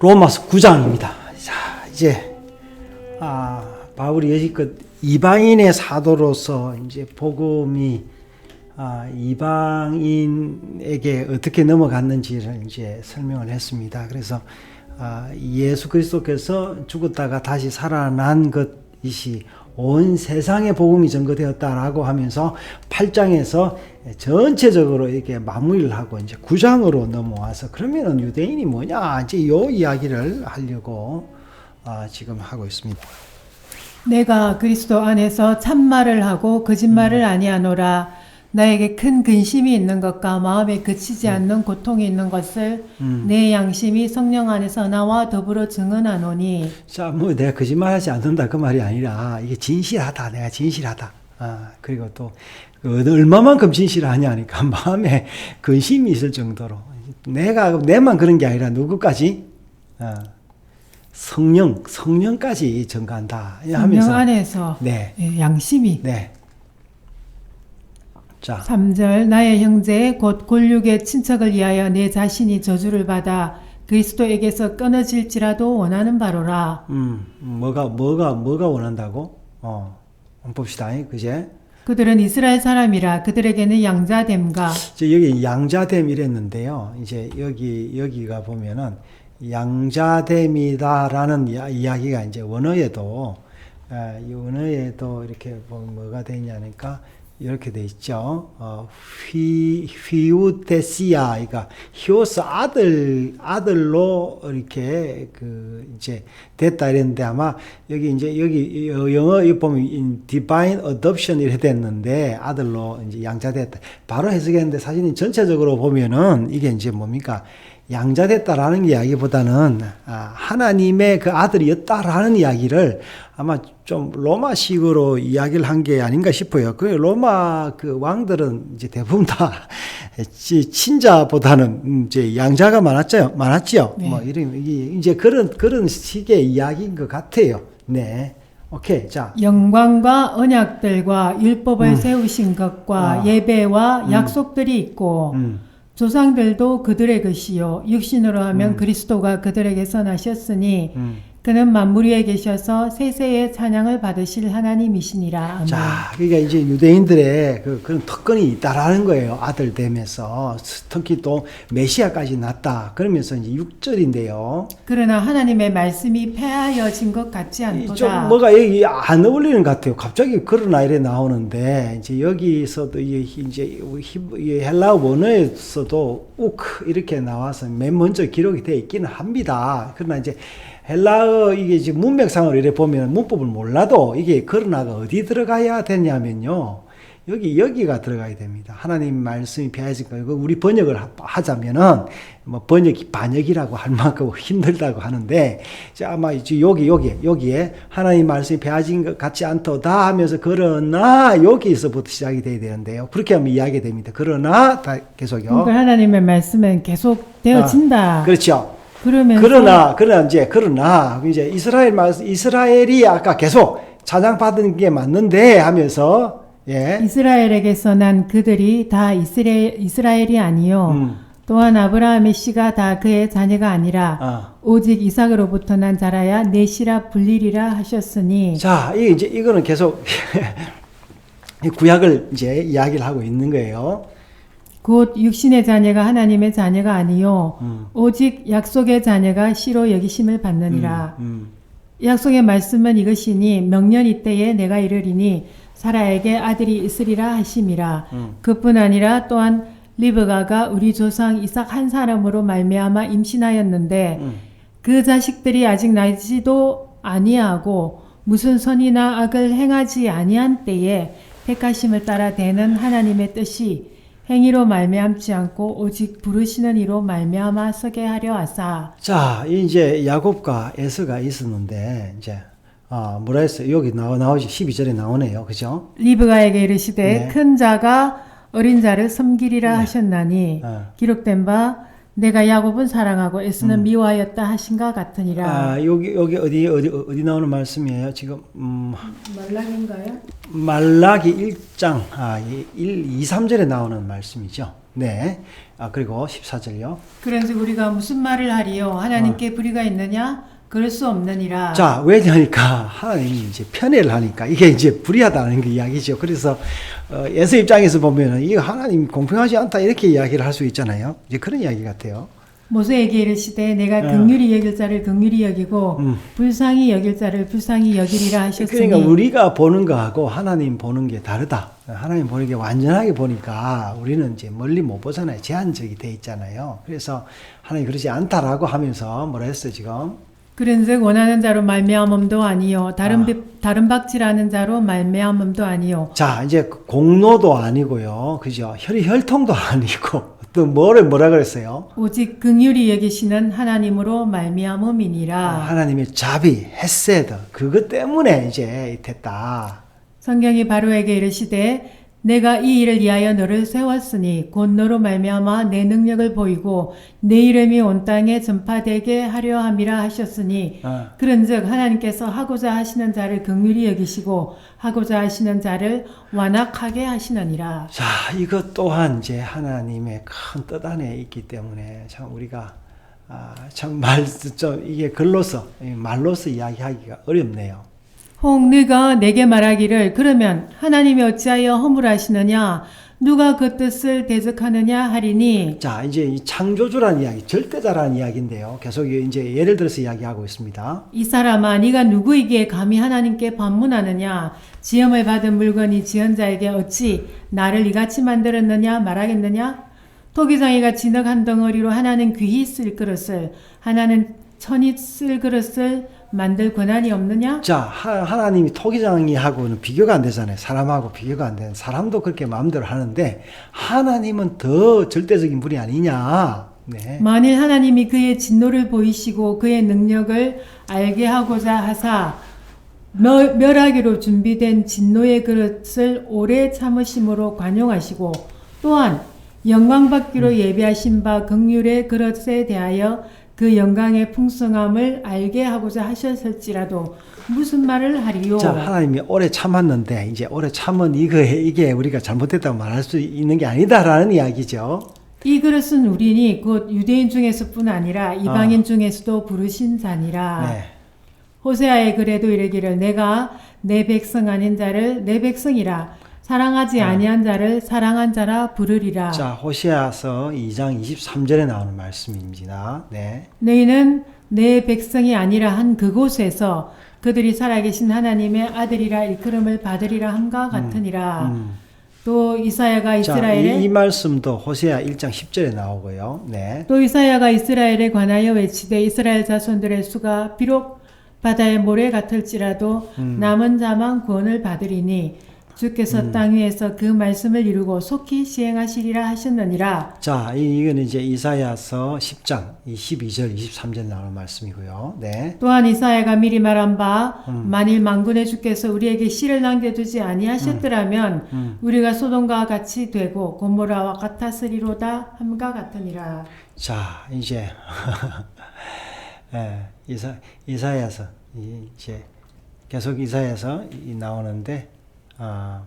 로마서 9장입니다. 자, 이제 아, 바울이 여지껏 이방인의 사도로서 이제 복음이 아, 이방인에게 어떻게 넘어갔는지를 이제 설명을 했습니다. 그래서 아, 예수 그리스도께서 죽었다가 다시 살아난 것이시 온 세상에 복음이 전거되었다라고 하면서 8장에서 전체적으로 이렇게 마무리를 하고 이제 9장으로 넘어와서 그러면은 유대인이 뭐냐 이제 요 이야기를 하려고 아, 지금 하고 있습니다. 내가 그리스도 안에서 참말을 하고 거짓말을 아니하노라 나에게 큰 근심이 있는 것과 마음에 그치지 않는 고통이 있는 것을 내 양심이 성령 안에서 나와 더불어 증언하노니 자, 뭐 내가 거짓말하지 않는다 그 말이 아니라 이게 진실하다. 내가 진실하다. 아, 그리고 또그 얼마만큼 진실하냐니까 마음에 근심이 있을 정도로 내가 내만 그런 게 아니라 누구까지 아, 성령 성령까지 전가한다 성령 하면서 안에서 네, 예, 양심이 네. 자, 3절 나의 형제 곧 골육의 친척을 위하여 내 자신이 저주를 받아 그리스도에게서 끊어질지라도 원하는 바로라 음, 뭐가 뭐가 뭐가 원한다고? 어, 한번 봅시다. 그제? 그들은 이스라엘 사람이라 그들에게는 양자됨과 저 여기 양자됨 이랬는데요. 이제 여기 여기가 보면은 양자됨이다라는 이야- 이야기가 이제 원어에도 아, 이 원어에도 이렇게 보면 뭐가 되냐니까 이렇게 돼 있죠. 어, 휘 휘우테시아 그러니까 히오스 아들 아들로 이렇게 그 이제 됐다 이랬는데 아마 여기 이제 여기 영어 이 보면 in divine adoption 이렇게 됐는데 아들로 이제 양자됐다. 바로 해석했는데 사실 전체적으로 보면은 이게 이제 뭡니까? 양자됐다라는 이야기보다는 아, 하나님의 그 아들이었다라는 이야기를 아마 좀 로마식으로 이야기를 한 게 아닌가 싶어요. 그 로마 그 왕들은 이제 대부분 다 지- 친자보다는 음, 이제 양자가 많았죠, 많았죠. 네. 뭐 이런 이제 그런 그런 식의 이야기인 것 같아요. 네, 오케이, 자, 영광과 언약들과 율법을 세우신 것과 아. 예배와 약속들이 있고 음, 조상들도 그들의 것이요 육신으로 하면 그리스도가 그들에게서 나셨으니 음. 그는 만물 위에 계셔서 세세의 찬양을 받으실 하나님이시니라. 아멘. 자, 그러니까 이제 유대인들의 그, 그런 특권이 있다라는 거예요. 아들 됨에서 특히 또 메시아까지 났다. 그러면서 이제 6절인데요. 그러나 하나님의 말씀이 폐하여진 것 같지 않도다. 좀 뭐가 여기 안 어울리는 것 같아요. 갑자기 그러나 이래 나오는데 이제 여기서도 이제 헬라어 원어에서도 우크 이렇게 나와서 맨 먼저 기록이 되어 있기는 합니다. 그러나 이제 헬라어 이게 지금 문맥상으로 이래 보면 문법을 몰라도 이게 그러나가 어디 들어가야 되냐면요. 여기 여기가 들어가야 됩니다. 하나님 말씀이 폐하니까 이거 우리 번역을 하- 하자면은 뭐 번역이 반역이라고 할 만큼 힘들다고 하는데 자, 아마 이제 여기 여기 여기에 하나님 말씀이 폐하진 것 같지 않도다 하면서 그러나 여기서부터 시작이 돼야 되는데요. 그렇게 하면 이해하게 됩니다. 그러나 다 계속요. 그러니까 하나님의 말씀은 계속 되어진다. 그렇죠. 그러면서 그러나 그러나 이제 그러나 이제 이스라엘 이스라엘이 아까 계속 찬양 받은 게 맞는데 하면서 예. 이스라엘에게서 난 그들이 다 이스라엘, 이스라엘이 아니요 음. 또한 아브라함의 씨가 다 그의 자녀가 아니라 아. 오직 이삭으로부터 난 자라야 내 씨라 불리리라 하셨으니 자, 이 이제 이거는 계속 이 구약을 이제 이야기를 하고 있는 거예요. 곧 육신의 자녀가 하나님의 자녀가 아니요 음. 오직 약속의 자녀가 씨로 여기심을 받느니라 음. 약속의 말씀은 이것이니 명년 이때에 내가 이르리니 사라에게 아들이 있으리라 하심이라 음. 그뿐 아니라 또한 리브가가 우리 조상 이삭 한 사람으로 말미암아 임신하였는데 음. 그 자식들이 아직 나지도 아니하고 무슨 선이나 악을 행하지 아니한 때에 택하심을 따라 되는 하나님의 뜻이 행위로 말미암지 않고 오직 부르시는 이로 말미암아 서게 하려 하사 자, 이제 야곱과 에서가 있었는데 이제 아, 뭐라 했어요? 여기 나오 나오지 12절에 나오네요. 그죠? 리브가에게 이르시되 네. 큰 자가 어린 자를 섬기리라 하셨나니 어. 기록된 바 내가 야곱은 사랑하고 에스는 미워하였다 하신가 같으니라 음. 아, 여기 여기 어디 어디 어디 나오는 말씀이에요? 지금 음, 말랑인가요? 말라기 1장 아, 1, 2, 3절에 나오는 말씀이죠. 네. 아, 그리고 14절요. 그런즉 우리가 무슨 말을 하리요 하나님께 불의가 있느냐 그럴 수 없느니라. 자, 왜냐니까 하나님이 이제 편애를 하니까 이게 이제 불의하다는 그 이야기죠. 그래서 어, 예수 입장에서 보면은 이거 하나님 공평하지 않다 이렇게 이야기를 할 수 있잖아요. 이제 그런 이야기 같아요. 모세에게 이르시되 내가 어. 긍휼히 여길 자를 긍휼히 여기고 음. 불쌍히 여길 자를 불쌍히 여기리라 하셨으니 그러니까 우리가 보는 거하고 하나님 보는 게 다르다. 하나님 보는 게 완전하게 보니까 우리는 이제 멀리 못 보잖아요. 제한적이 돼 있잖아요. 그래서 하나님 그러지 않다라고 하면서 뭐라 했어요 지금? 그런즉 원하는 자로 말미암음도 아니요 다른 아. 비- 다른 박질하는 자로 말미암음도 아니요 자 이제 공로도 아니고요, 그죠? 혈이 혈통도 아니고 또 뭐를 뭐라 그랬어요? 오직 긍휼히 여기시는 하나님으로 말미암음이니라. 하나님의 자비, 헤세드 그것 때문에 이제 됐다. 성경이 바로에게 이르시되 내가 이 일을 위하여 너를 세웠으니 곧 너로 말미암아 내 능력을 보이고 내 이름이 온 땅에 전파되게 하려 함이라 하셨으니 어. 그런즉 하나님께서 하고자 하시는 자를 긍휼히 여기시고 하고자 하시는 자를 완악하게 하시느니라. 자, 이것 또한 이제 하나님의 큰 뜻 안에 있기 때문에 참 우리가 아, 참말좀 이게 글로서 이 말로서 이야기하기가 어렵네요. 혹 네가 내게 말하기를 그러면 하나님이 어찌하여 허물하시느냐? 누가 그 뜻을 대적하느냐 하리니? 자, 이제 이 창조주라는 이야기, 절대자라는 이야기인데요. 계속 이제 예를 들어서 이야기하고 있습니다. 이 사람아 네가 누구에게 감히 하나님께 반문하느냐? 지음을 받은 물건이 지은 자에게 어찌 나를 이같이 만들었느냐? 말하겠느냐? 토기장이가 진흙 한 덩어리로 하나는 귀히 쓸 그릇을 하나는 천이 쓸 그릇을 만들 권한이 없느냐 자, 하, 하나님이 토기장이하고는 비교가 안 되잖아요. 사람하고 비교가 안 되는. 사람도 그렇게 마음대로 하는데 하나님은 더 절대적인 분이 아니냐. 네. 만일 하나님이 그의 진노를 보이시고 그의 능력을 알게 하고자 하사 멸- 멸하기로 준비된 진노의 그릇을 오래 참으심으로 관용하시고 또한 영광 받기로 예비하신 바 극률의 그릇에 대하여 그 영광의 풍성함을 알게 하고자 하셨을지라도 무슨 말을 하리요? 자, 하나님이 오래 참았는데 이제 오래 참은 이거 이게 우리가 잘못됐다고 말할 수 있는 게 아니다라는 이야기죠. 이 그릇은 우리니 곧 유대인 중에서뿐 아니라 이방인 중에서도 부르신 자니라. 네. 호세아의 글에도 이르기를 내가 내 백성 아닌 자를 내 백성이라 사랑하지 아니한 자를 사랑한 자라 부르리라. 자, 호시아서 2장 23절에 나오는 말씀입니다. 네. 너희는 내 백성이 아니라 한 그곳에서 그들이 살아계신 하나님의 아들이라 일컬음을 받으리라 함과 같으니라. 음. 또 이사야가 자, 이스라엘에 이, 이 말씀도 호세아 1장 10절에 나오고요. 네. 또 이사야가 이스라엘에 관하여 외치되 이스라엘 자손들의 수가 비록 바다의 모래 같을지라도 음. 남은 자만 구원을 받으리니 주께서 땅 위에서 그 말씀을 이루고 속히 시행하시리라 하셨느니라. 자, 이, 이거는 이제 이사야서 10장 22절, 23절 나오는 말씀이고요. 네. 또한 이사야가 미리 말한 바 음. 만일 만군의 주께서 우리에게 씨를 남겨두지 아니하셨더라면 음. 우리가 소돔과 같이 되고 고모라와 같았으리로다 함과 같으니라. 자, 이제 예, 이사 이사야서 이- 이제 계속 이사야서 이 나오는데 아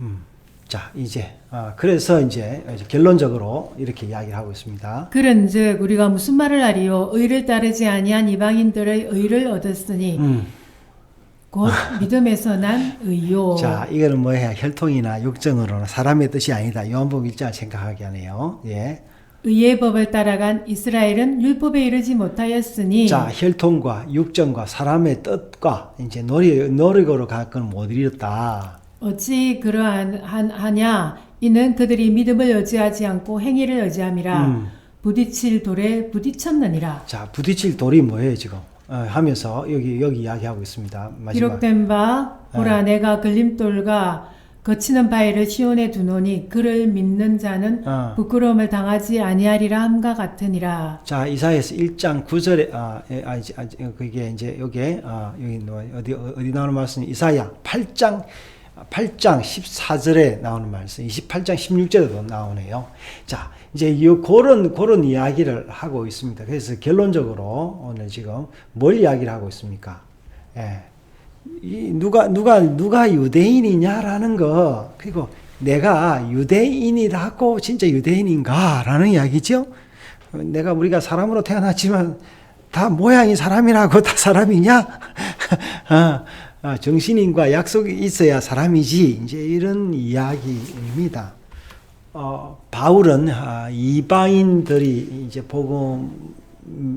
음. 자, 이제 아 그래서 이제 이제 결론적으로 이렇게 이야기를 하고 있습니다. 그런즉 우리가 무슨 말을 하리요 의를 따르지 아니한 이방인들의 의를 얻었으니 음. 곧 믿음에서 난 의요. 자, 이거는 뭐야? 혈통이나 육정으로는 사람의 뜻이 아니다. 요한복음 1장 생각하게 하네요. 예. 의의 법을 따라간 이스라엘은 율법에 이르지 못하였으니 자, 혈통과 육정과 사람의 뜻과 이제 노력, 노력으로 갖고는 못 이뤘다. 어찌 그러한 한- 하냐 이는 그들이 믿음을 의지하지 않고 행위를 의지함이라 음. 부딪힐 돌에 부딪혔느니라 자, 부딪힐 돌이 뭐예요, 지금? 어, 하면서 여기 여기 이야기하고 있습니다. 마지막. 기록된 바 보라 내가 걸림돌과 거치는 바위를 시온에 두노니 그를 믿는 자는 어. 부끄러움을 당하지 아니하리라 함과 같으니라 자, 이사야서 1장 9절에 아, 예, 아, 이제, 아, 그게 이제 여기에 아, 여기 뭐 어디 어디 나오는 말씀? 이사야 8장 8장 14절에 나오는 말씀, 28장 16절에도 나오네요. 자, 이제 이 그런 그런 이야기를 하고 있습니다. 그래서 결론적으로 오늘 지금 뭘 이야기를 하고 있습니까? 예. 이 누가 누가 누가 유대인이냐라는 거 그리고 내가 유대인이라고 진짜 유대인인가라는 이야기죠. 어, 내가 우리가 사람으로 태어났지만 다 모양이 사람이라고 다 사람이냐? 아, 아, 정신인과 약속이 있어야 사람이지. 이제 이런 이야기입니다. 어, 바울은 아, 이방인들이 이제 복음 음,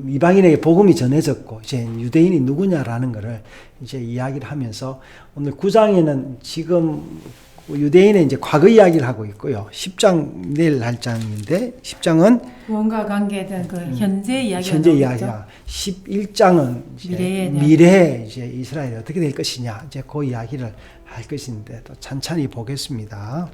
이방인에게 복음이 전해졌고 이제 유대인이 누구냐라는 것을 이제 이야기를 하면서 오늘 9장에는 지금 유대인의 이제 과거 이야기를 하고 있고요. 10장 내일 할 장인데 10장은 구원과 관계된 그 현재 이야기가 현재? 이야기야. 11장은 이제 미래에 미래 이제 이스라엘이 어떻게 될 것이냐 이제 그 이야기를 할 것인데 또 찬찬히 보겠습니다.